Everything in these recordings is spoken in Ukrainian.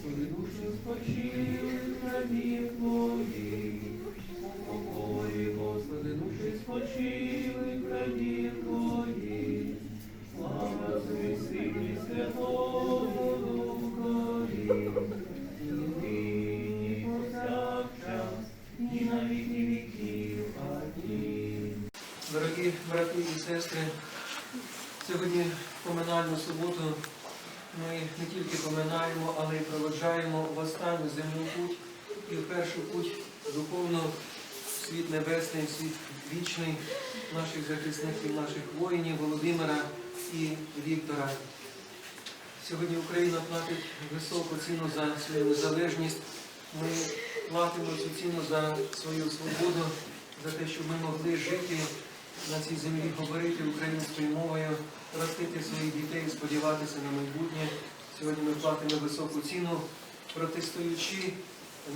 Господи, душу спочили крадів Твоїх. Упокої, Господи, душі спочили крадів Твоїх. Слава Сині, Святому Духові. Нині, повсякчас, і на віки віків. Амінь. Дорогі брати і сестри, сьогодні поминальну суботу ми не тільки поминаємо, але й проведжаємо в останню земну путь і в першу путь духовну в світ небесний, світ вічний наших захисників, наших воїнів Володимира і Віктора. Сьогодні Україна платить високу ціну за свою незалежність. Ми платимо цю ціну за свою свободу, за те, щоб ми могли жити на цій землі, говорити українською мовою, ростити своїх дітей, сподіватися на майбутнє. Сьогодні ми платимо високу ціну, протистоючи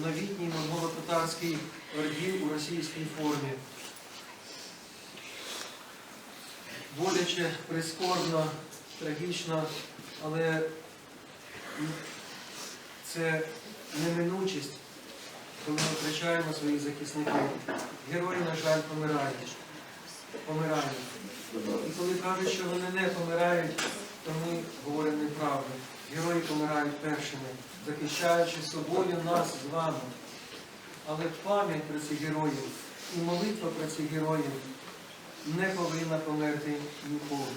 новітній монголо-татарській орді у російській формі. Боляче, прискорбно, трагічно, але це неминучість, коли ми втрачаємо своїх захисників. Герої, на жаль, помирають. Помирають. І коли кажуть, що вони не помирають, то ми говоримо неправду. Герої помирають першими, захищаючи собою нас з вами. Але пам'ять про цих героїв і молитва про цих героїв не повинна померти ніколи.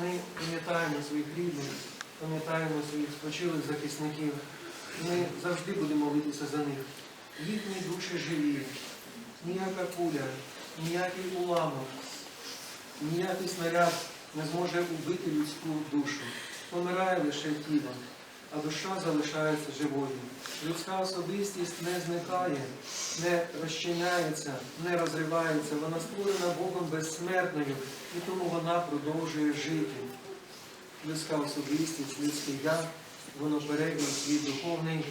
Ми пам'ятаємо своїх рідних, пам'ятаємо своїх спочилих захисників. Ми завжди будемо молитися за них. Їхні душі живі, ніяка куля, ніякий уламок, ніякий снаряд не зможе убити людську душу. Помирає лише тіло, а душа залишається живою. Людська особистість не зникає, не розчиняється, не розривається. Вона створена Богом безсмертною, і тому вона продовжує жити. Людська особистість, людське я, воно перейде у світ духовний.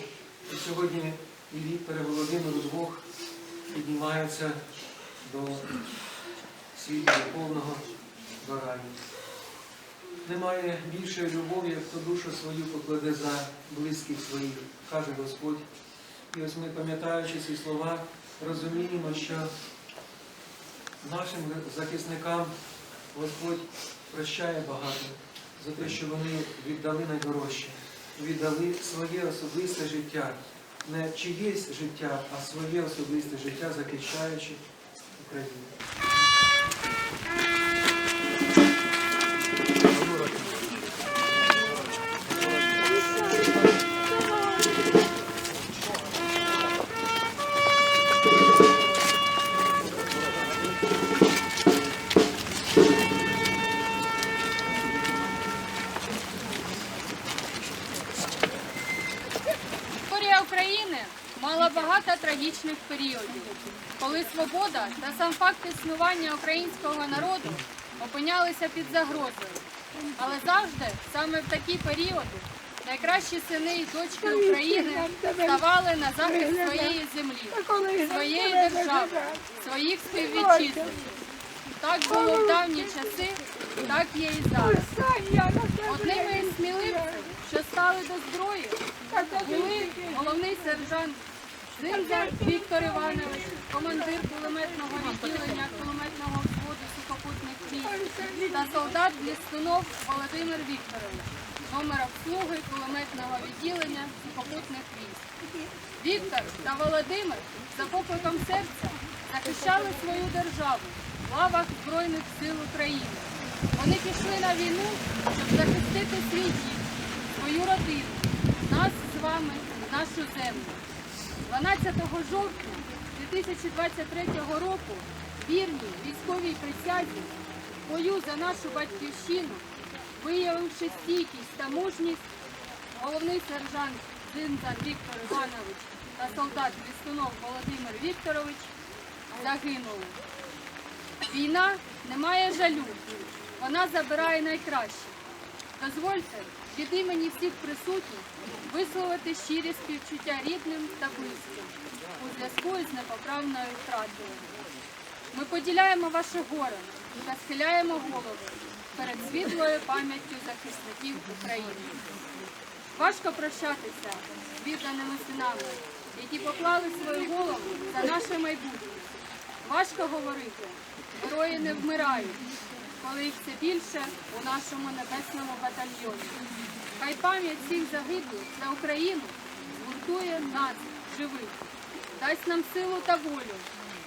І сьогодні і Віктор, і Володимир удвох піднімаються до світу духовного до. Немає більшої любові, як хто душу свою покладе за близьких своїх, каже Господь. І ось ми, пам'ятаючи ці слова, розуміємо, що нашим захисникам Господь прощає багато за те, що вони віддали найдорожче, віддали своє особисте життя, не чиєсь життя, а своє особисте життя, захищаючи 그래집니다. України мала багато трагічних періодів, коли свобода та сам факт існування українського народу опинялися під загрозою. Але завжди, саме в такі періоди, найкращі сини і дочки України ставали на захист своєї землі, своєї держави, своїх співвітчизників. Так було в давні часи, так є і зараз. Одними із сміливців, стали до зброї, були головний сержант Зинза Віктор Іванович, командир кулеметного відділення кулеметного взводу сухопутних військ та солдат Блістунов Володимир Вікторович, номер обслуги кулеметного відділення сухопутних військ. Віктор та Володимир за покликом серця захищали свою державу в лавах Збройних сил України. Вони пішли на війну, щоб захистити свій дім, свою родину, нас з вами, нашу землю. 12 жовтня 2023 року вірні військовій присязі в бою за нашу батьківщину, виявивши стійкість та мужність, головний сержант Зинза Віктор Іванович та солдат Лістунов Володимир Вікторович загинули. Війна не має жалю, вона забирає найкраще. Дозвольте від імені всіх присутніх висловити щирі співчуття рідним та близьким у зв'язку із непоправною втратою. Ми поділяємо ваше горе та схиляємо голови перед світлою пам'яттю захисників України. Важко прощатися з відданими синами, які поклали свою голову за наше майбутнє. Важко говорити, герої не вмирають, коли їх все більше у нашому небесному батальйоні. Хай пам'ять всіх загиблих за Україну згуртує нас, живих, дасть нам силу та волю,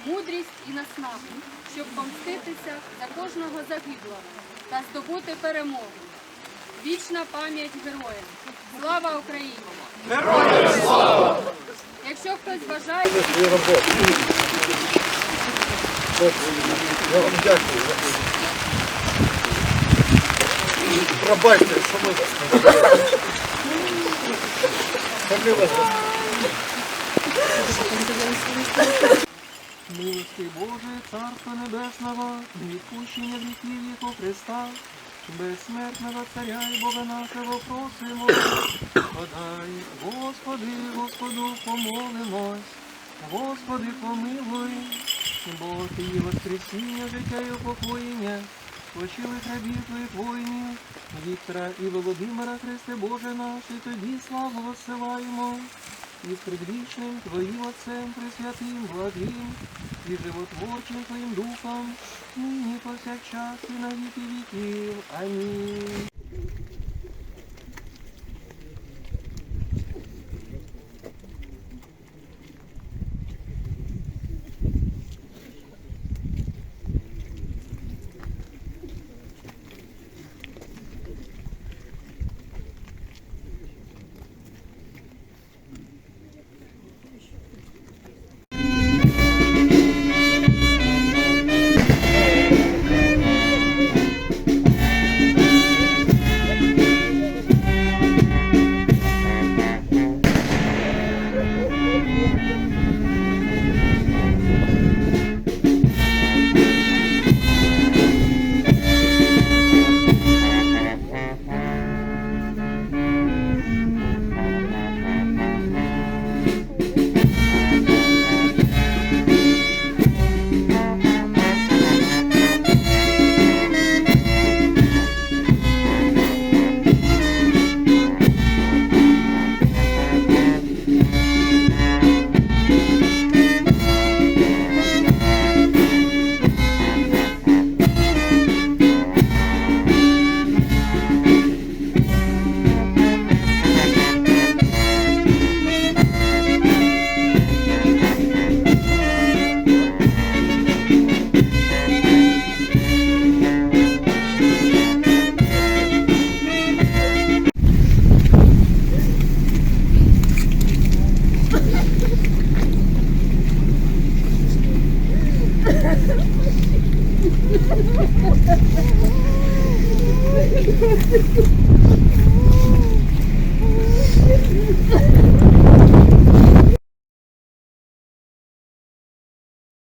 мудрість і наснагу, щоб помститися за кожного загиблого та здобути перемогу. Вічна пам'ять героям. Слава Україні! Героям слава! Якщо хтось бажає, Я вам дякую. Пробачте, що ми Милости Боже, Царство Небесного, відпущення гріхів Його Христа, безсмертного Царя і Бога нашого просимо. Подай, Господи, Господу, помолимось, Господи, помилуй, бо Ти воскресіння, життя і упокоєння, почили рабів Твоїх Віктора і Володимира, Христе Боже наш, і Тобі славу воссилаємо і з предвічним Твоїм Отцем Пресвятим, благим і животворчим Твоїм Духом, нині повсякчас і на віки віків. Амінь. Oh, my God.